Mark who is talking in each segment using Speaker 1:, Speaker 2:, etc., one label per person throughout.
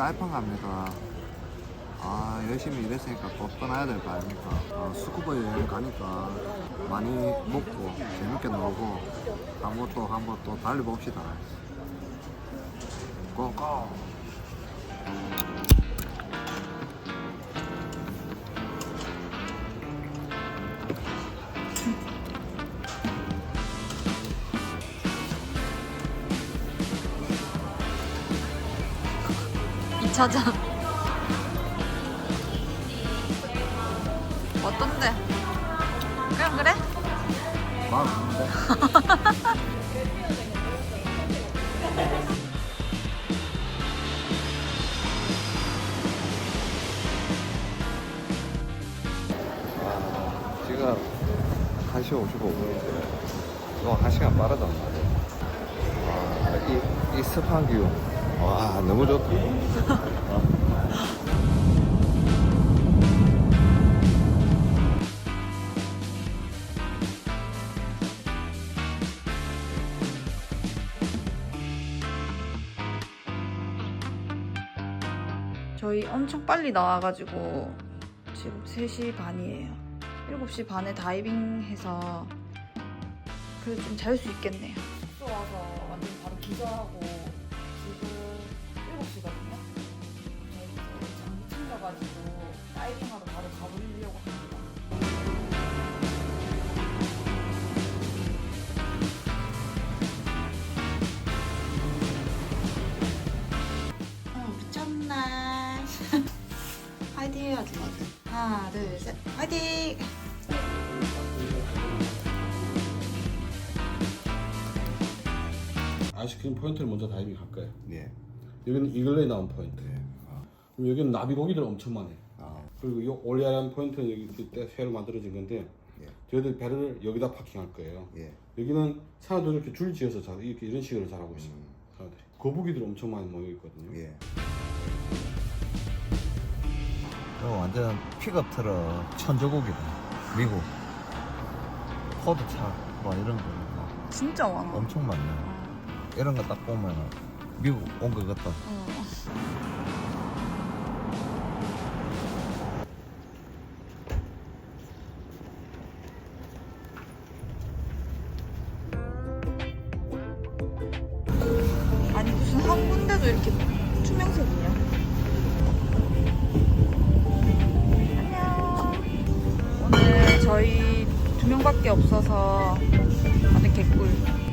Speaker 1: 사이판 갑니다. 아 열심히 일했으니까 또 떠나야 될 거 아닙니까? 어, 스쿠버 여행 가니까 많이 먹고 재밌게 놀고 한번 또 한번 또 달려봅시다. 고고.
Speaker 2: 이차전 어떤데? 그냥 그래?
Speaker 1: 마음 없는데? 아, 지금 1시 55분인데 너 1시간 빠르단 말이야 와, 이, 이 습한 기운 와 너무 좋다
Speaker 2: 저희 엄청 빨리 나와가지고 지금 3시 반이에요. 7시 반에 다이빙 해서 그래도 좀 잘 수 있겠네요. 셋. 화이팅!
Speaker 3: 아이스크림 포인트를 먼저 다이빙 할 거예요.
Speaker 1: 예.
Speaker 3: 여기는 이글레에 나온 포인트.
Speaker 1: 예. 아,
Speaker 3: 그럼 여기는 나비 고기들 엄청 많아요.
Speaker 1: 아,
Speaker 3: 그리고 이 올리아라는 포인트는 여기 그때 새로 만들어진 건데
Speaker 1: 예.
Speaker 3: 저희들 배를 여기다 파킹할 거예요.
Speaker 1: 예.
Speaker 3: 여기는 사람들 이렇게 줄 지어서 자, 이렇게 이런 식으로 자라고 있습니다.
Speaker 1: 음,
Speaker 3: 사람들이. 거북이들 엄청 많이 모여 있거든요.
Speaker 1: 예. 완전 픽업 트럭 천조국이다. 미국. 포드차 뭐 이런 거
Speaker 2: 진짜 많아.
Speaker 1: 엄청 많네. 이런 거 딱 보면 미국 온 것 같다.
Speaker 2: 어. 아니 무슨 한 군데도 이렇게 투명색이냐? 두 명밖에 없어서 다들 개꿀.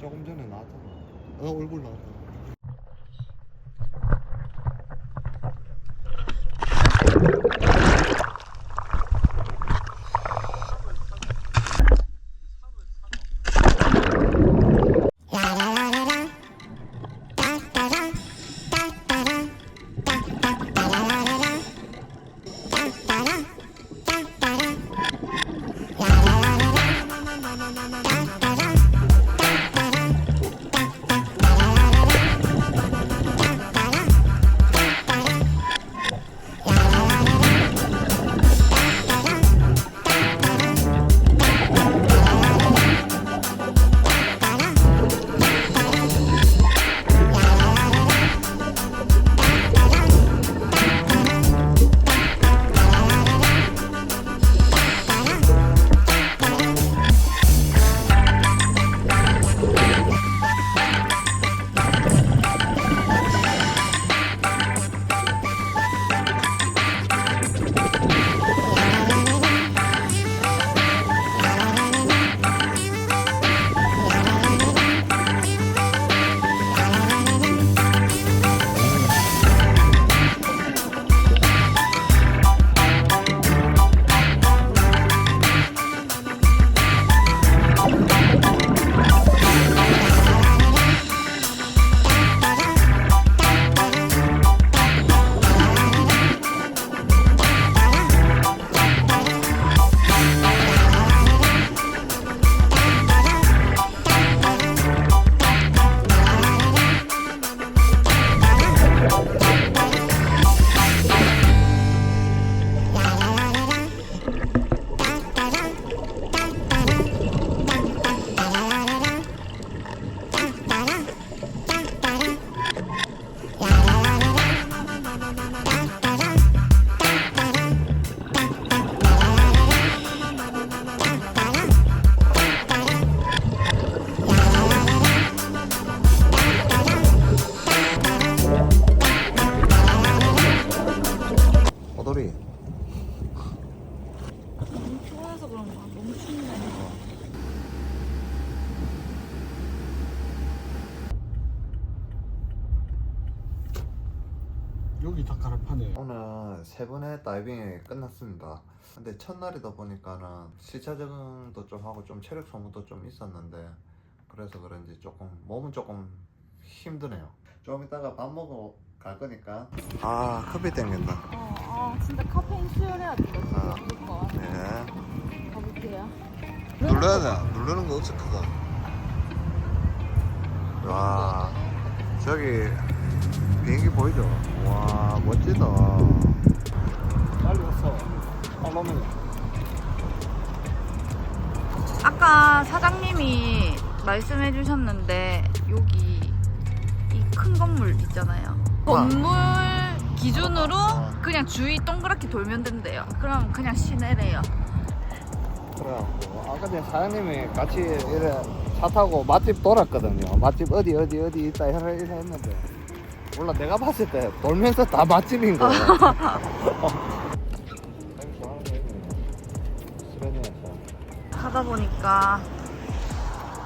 Speaker 1: 조금 전에 나왔잖아. 어 얼굴 나왔다. 오 끝났습니다. 근데 첫날이다 보니까는 시차 적응도 좀 하고 좀 체력 소모도 좀 있었는데 그래서 그런지 조금 몸은 조금 힘드네요. 좀 이따가 밥 먹으러 갈 거니까. 아 커피 땡긴다.
Speaker 2: 어, 어, 진짜 카페인 수혈해야 돼.
Speaker 1: 아.
Speaker 2: 무조건.
Speaker 1: 네.
Speaker 2: 가볼게요.
Speaker 1: 눌러야 돼. 누르는 거 엄청 크다. 와 저기 비행기 보이죠? 와 멋지다.
Speaker 3: 빨리 왔어. 빨라면
Speaker 2: 아까 사장님이 말씀해 주셨는데 여기 있잖아요. 건물 기준으로 그냥 주위 동그랗게 돌면 된대요. 그럼 그냥 시내래요.
Speaker 1: 그래갖고 아까 전에 사장님이 같이 이래 차 타고 맛집 돌았거든요. 맛집 어디 어디 어디 있다 이래 이래 했는데 몰라 내가 봤을 때 돌면서 다 맛집인 거야.
Speaker 2: 가다 보니까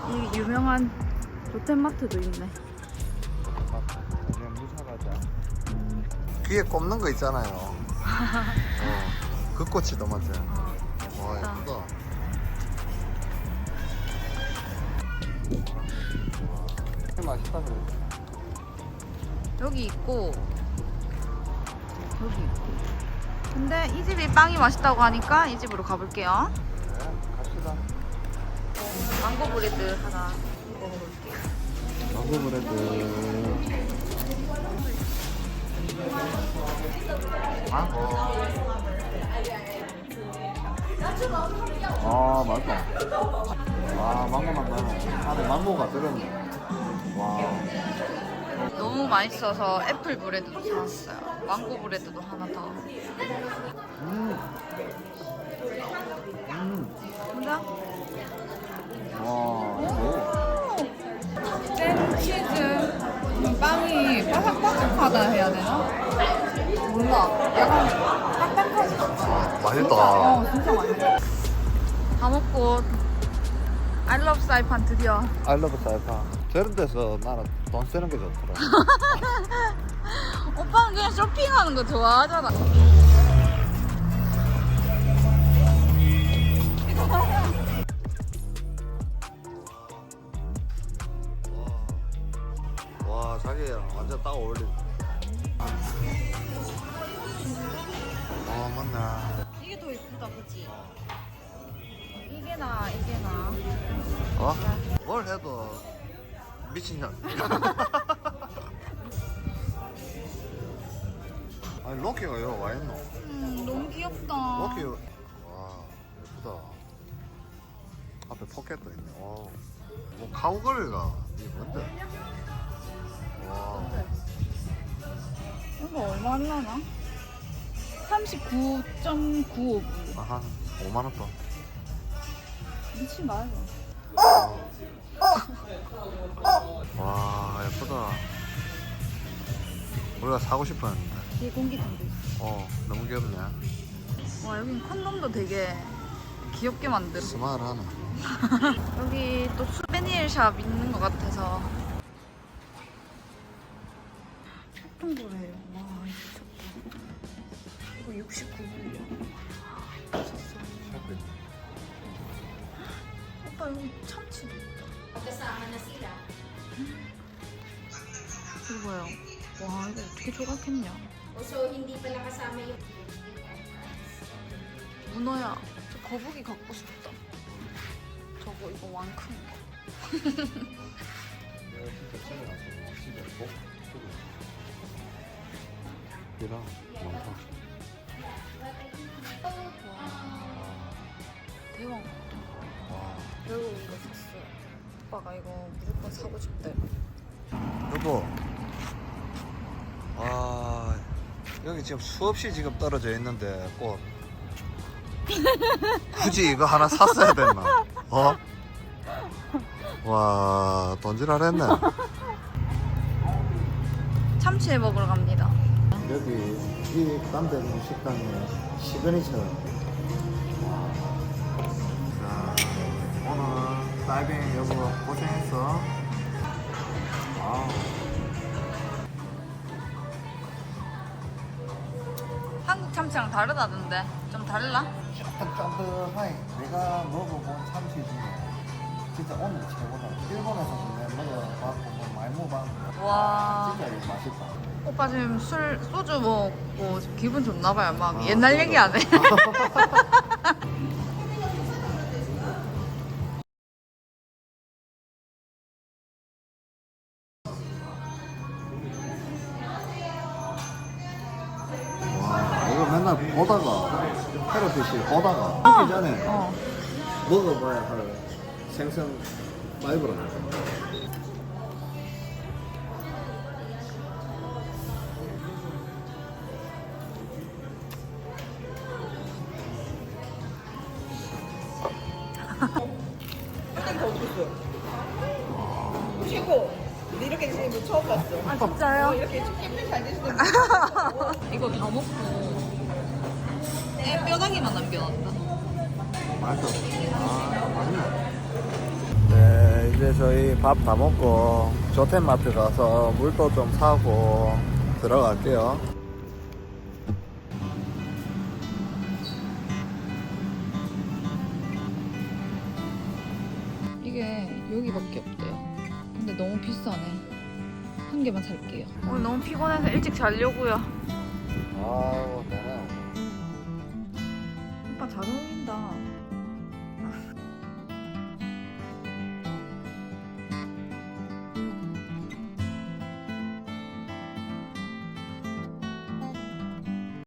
Speaker 2: 이 유명한 롯데마트도 있네.
Speaker 1: 귀에 꼽는 거 있잖아요. 어, 그 꽃이 너무 많아요. 와 예쁘다. 맛있다 그래.
Speaker 2: 여기 있고 여기 있고. 근데 이 집이 빵이 맛있다고 하니까 이 집으로 가볼게요. 망고 브레드 하나 먹어볼게요.
Speaker 1: 망고 브레드. 망고. 아 맛있다. 아 망고 맛 나네. 안에 망고가 들었네. 와.
Speaker 2: 너무 맛있어서 애플 브레드도 사왔어요. 망고 브레드도 하나 더.
Speaker 1: 음. 음.
Speaker 2: 진짜?
Speaker 1: 와.
Speaker 2: 치즈 빵이 바삭바삭하다 해야 되나? 몰라. 약간 딱딱하지.
Speaker 1: 맛있다.
Speaker 2: 어, 진짜 맛있어. 다 먹고 I love 사이판 드디어
Speaker 1: I love 사이판. 저런 데서 나는 돈 쓰는 게 좋더라.
Speaker 2: 오빠는 그냥 쇼핑하는 거 좋아하잖아.
Speaker 1: 자기랑 완전 딱 어울린다. 어, 맞나.
Speaker 2: 이게 더 예쁘다, 그치? 이게 나, 이게 나.
Speaker 1: 어? 뭘 해도 미친년. 아니, 로키가 여기 와 있노?
Speaker 2: 음, 너무 귀엽다.
Speaker 1: 로키, 와, 예쁘다. 앞에 포켓도 있네. 와. 뭐, 카우걸리가, 이게 뭔데?
Speaker 2: 얼마 하려나? 39.95불.
Speaker 1: 아한 5만원 더.
Speaker 2: 미친 말이야.
Speaker 1: 와, 예쁘다. 우리가 사고 싶었는데.
Speaker 2: 뒤에 공기통도 있어.
Speaker 1: 어, 너무 귀엽네.
Speaker 2: 와, 여긴 콘돔도 되게 귀엽게 만들어.
Speaker 1: 스마일하네.
Speaker 2: 여기 또 수베니엘 샵 있는 것 같아서 미쳤다 이거 69불이야 오빠 여기 참치도 있다. 이거 봐요. 와 이거 어떻게 조각했냐?
Speaker 4: So, hindi pala kasama yung
Speaker 2: 문어야 저 거북이 갖고 싶다. 저거 이거 왕큰 거.
Speaker 3: 내가 진짜 처음에 나서 집에 꼭 두고 얘랑 많다.
Speaker 1: 와.
Speaker 2: 결국 이거 샀어요. 오빠가 이거 무조건 사고 싶대.
Speaker 1: 여보. 아, 여기 지금 수없이 지금 떨어져 있는데 꽃. 굳이 이거 하나 샀어야 됐나? 어? 와, 돈질하랬네.
Speaker 2: 참치회 먹으러 갑니다.
Speaker 1: 여기 이 딴데 식당에 시그니처. 다이빙 여보 고생했어. 아,
Speaker 2: 한국 참치랑 다르다던데. 좀 달라?
Speaker 1: 약간 쫀득하니 내가 먹어본 참치 중에 진짜 오늘 최고다. 일본에서 먹어봤고 뭐 많이 먹어봤는데
Speaker 2: 와.
Speaker 1: 진짜 이거 맛있다.
Speaker 2: 오빠 지금 술 소주 먹고 기분 좋나 봐요. 막
Speaker 1: 아,
Speaker 2: 옛날. 얘기 안 해. 이거 다 먹고 애 뼈다귀만 남겨놨다.
Speaker 1: 맛있어. 아, 맛있네. 네, 이제 저희 밥 다 먹고 저템마트 가서 물도 좀 사고 들어갈게요.
Speaker 2: 이게 여기밖에 없대요. 근데 너무 비싸네. 한 개만 살게요. 오늘 너무 피곤해서 일찍 자려고요.
Speaker 1: 아우, 대단.
Speaker 2: 오빠 잘 어울린다.